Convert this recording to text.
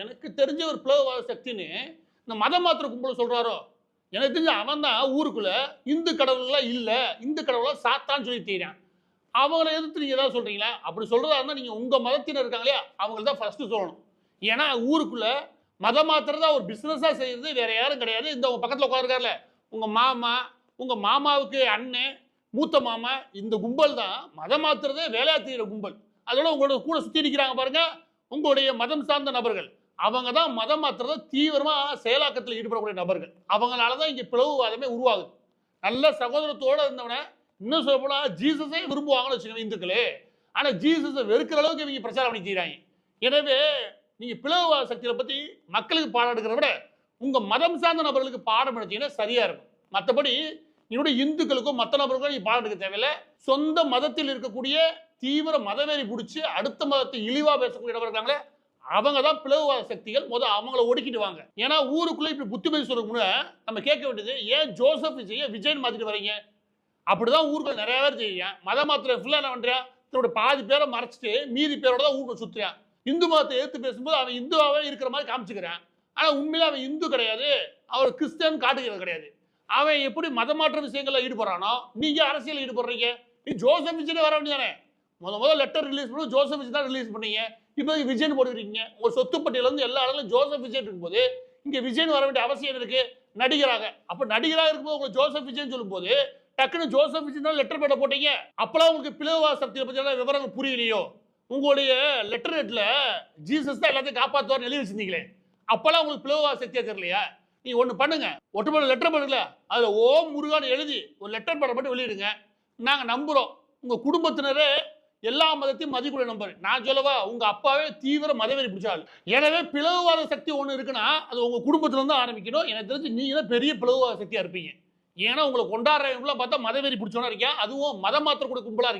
எனக்கு தெரிஞ்ச ஒரு பிளவுவாத சக்தின்னு இந்த மதம் மாத்திர கும்பல சொல்கிறாரோ எனக்கு தெரிஞ்ச அவன் தான் ஊருக்குள்ளே இந்து கடவுள்லாம் இல்லை இந்து கடவுளாக சாத்தான்னு சொல்லி தெரியான் அவங்கள எதிர்த்து நீங்கள் ஏதாவது சொல்கிறீங்களா அப்படி சொல்கிறதா இருந்தால் நீங்கள் உங்கள் மதத்தினர் இருக்காங்களே அவங்கள தான் ஃபஸ்ட்டு சொல்லணும். ஏன்னா ஊருக்குள்ளே மதம் மாத்திரதான் ஒரு பிஸ்னஸாக செய்யறது வேற யாரும் கிடையாது. இந்த உங்கள் பக்கத்தில் உட்காந்துருக்காருல உங்கள் மாமா உங்கள் மாமாவுக்கு அண்ணன் மூத்த மாமா இந்த கும்பல் தான் மதம் மாத்திரதே வேலையா செய்யற கும்பல். அதோட உங்களோட கூட சுற்றி நிற்கிறாங்க பாருங்கள் உங்களுடைய மதம் சார்ந்த நபர்கள். அவங்க தான் மதம் மாத்திரத தீவிரமாக செயலாக்கத்தில் ஈடுபடக்கூடிய நபர்கள். அவங்களால தான் இங்கே பிளவுவாதமே உருவாகுது. நல்ல சகோதரத்தோட இருந்தவனை இன்னும் சொல்ல போனால் ஜீசஸே விரும்புவாங்கன்னு வச்சுக்கோங்க இந்துக்களே. ஆனால் ஜீசஸை வெறுக்கிற அளவுக்கு இவங்க பிரச்சாரம் பண்ணி செய்கிறாங்க எனவே நீங்கள் பிளவுவாத சக்தியை பற்றி மக்களுக்கு பாடம் எடுக்கிறத விட உங்கள் மதம் சார்ந்த நபர்களுக்கு பாடம் எடுத்தீங்கன்னா சரியாக இருக்கும். மற்றபடி என்னுடைய இந்துக்களுக்கும் மற்ற நபர்களுக்கும் நீ பாடம் எடுக்க தேவையில்லை. சொந்த மதத்தில் இருக்கக்கூடிய தீவிர மதவெறி பிடிச்சி அடுத்த மதத்தை இழிவாக பேசக்கூடிய நபர் இருக்காங்களே அவங்க தான் பிளவுவாத சக்திகள் முத அவங்கள ஒடுக்கிட்டு வாங்க. ஏன்னா ஊருக்குள்ள இப்படி புத்திமதி சொல்றதுக்கு முன்ன நம்ம கேட்க வேண்டியது ஏன் ஜோசப் விஜய விஜயன் மாத்திட்டு வரீங்க? அப்படிதான் ஊருக்குள்ள நிறைய பேர் செய்யறேன் மத மாத்திர ஃபுல்லா என்ன பண்ணுறான் தன்னோட பாதி பேரை மறைச்சிட்டு மீதி பேரோட தான் ஊருக்குள்ள சுற்றுறான் இந்து மதத்தை எதிர்த்து பேசும்போது அவன் இந்துவாவே இருக்கிற மாதிரி காமிச்சுக்கிறான். ஆனா உண்மையில அவன் இந்து கிடையாது. அவர் கிறிஸ்டியன் காட்டுகிறது கிடையாது. அவன் எப்படி மதமாற்ற விஷயங்கள்ல ஈடுபடுறானோ நீங்க அரசியல் ஈடுபடுறீங்க. நீ ஜோசப் விஜய் வர வேண்டியதானே? முத முதல் லெட்டர் ரிலீஸ் பண்ணி ஜோசப் விஜய் தான் ரிலீஸ் பண்ணீங்க. இப்போ விஜயன் போட்டுக்கிறீங்க ஒரு சொத்து பட்டியலேருந்து எல்லா இடங்களும் ஜோசப் விஜய் இருக்கும்போது இங்கே விஜயன் வர வேண்டிய அவசியம் இருக்கு நடிகராக. அப்போ நடிகராக இருக்கும்போது உங்களுக்கு ஜோசப் விஜய்னு சொல்லும்போது டக்குன்னு ஜோசப் விஜய் தான் லெட்டர் பேட போட்டீங்க? அப்போலாம் உங்களுக்கு பிளவா சக்தியை பற்றியெல்லாம் விவரங்கள் புரியலையோ? உங்களுடைய லெட்டர் ரேட்டில் ஜீசஸ் தான் எல்லாத்தையும் காப்பாற்றுவார் எழுதி வச்சிருந்தீங்களே. அப்பெல்லாம் உங்களுக்கு பிளவா சக்தியாக தெரியலையா? நீ ஒன்று பண்ணுங்க. ஒட்டுமொத்த லெட்டர் பண்ணுங்கள அதில் ஓம் முருகான்னு எழுதி ஒரு லெட்டர் பேட மட்டும் வெளியிடுங்க. நாங்கள் நம்புகிறோம் உங்கள் குடும்பத்தினரே எல்லா மதத்தையும் மதிக்குள்ள நம்பர் நான் சொல்லவா உங்க அப்பாவே தீவிர மதவெறி பிடிச்சாள் எனவே பிளவுவாத சக்தி ஒன்று இருக்குன்னா அது உங்க குடும்பத்துல இருந்து ஆரம்பிக்கணும். எனக்கு தெரிஞ்சு நீங்க தான் பெரிய பிளவுவாத சக்தியா இருப்பீங்க. ஏன்னா உங்களை கொண்டாடுறவங்களாம் பார்த்தா மதவெறி பிடிச்சோன்னா இருக்கேன் அதுவும் மதம் கூட கும்பலா இருக்கு